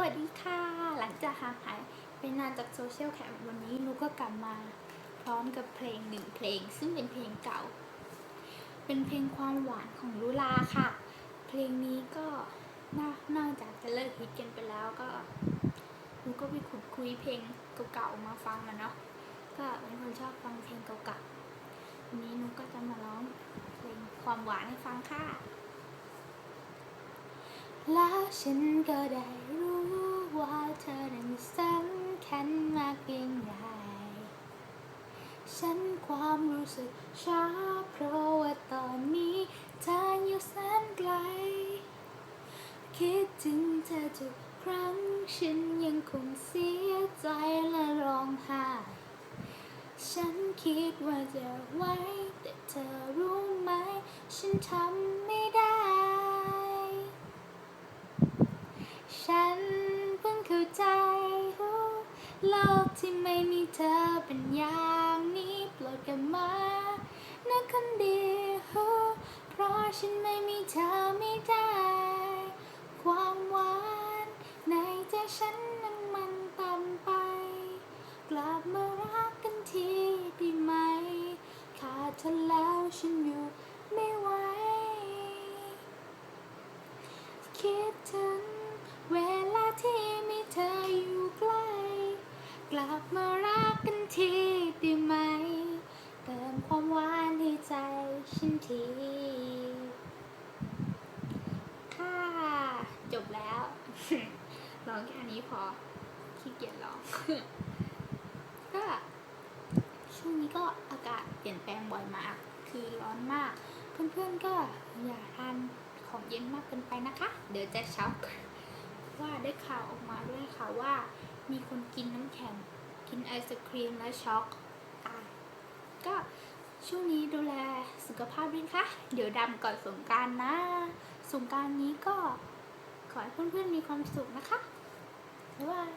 วัสดีค่ะ หลังจากห่างหายไปนานจากโซเชียลแคมวันนี้นุกก็กลับมาพร้อมกับเพลงหนึ่งเพลง ซึ่งเป็นเพลงเก่า เป็นเพลงความหวานของลุลาค่ะ เพลงนี้ก็นอกจากจะเลิกฮิตกันไปแล้วก็นุกก็ไปขุดคุยเพลงเก่าๆมาฟังนะเนาะก็เป็นคนชอบฟังเพลงเก่าๆวันนี้นุกก็จะมาร้องเพลงความหวานให้ฟังค่ะ แล้วฉันก็ได้ เธอนั้นสำคัญมากเพียงใดฉันความรู้สึกชอบเพราะว่าตอนนี้เธออยู่แสนไกล คิดถึงเธอทุกครั้งฉันยังคงเสียใจและร้องไห้ฉันคิดว่าจะไว้ แต่เธอรู้ไหม ฉันทำไม่ได้ ฉันเพิ่งเข้า ใจโลกที่ไม่มีเธอเป็นอย่างนี้โปรดกลับมานะคนดีเพราะฉันไม่มีเธอไม่ได้ ความหวานในใจฉันนั้นมันต่ำไป กลับมารักกันทีได้ไหม ขาดเธอแล้วฉันอยู่ไม่ไหวคิดถึงเได้ไหม เติมความหวานให้ใจฉันทีค่ะจบแล้วร้องแค่นี้พอขี้เกียจร้องก็ช่วงนี้ก็อากาศเปลี่ยนแปลงบ่อยมาก คือร้อนมาก เพื่อนๆก็อย่าทานของเย็นมากเกินไปนะคะ เดี๋ยวจะช็อกว่าได้ข่าวออกมาด้วยค่ะว่ามีคนกินน้ำแข็ง กินไอศครีมและช็อกก็ช่วงนี้ดูแลสุขภาพด้วยค่ะ เดี๋ยวดำก่อนสงการนะ สงการนี้ก็ขอให้เพื่อนๆมีความสุขนะคะบ๊ายบาย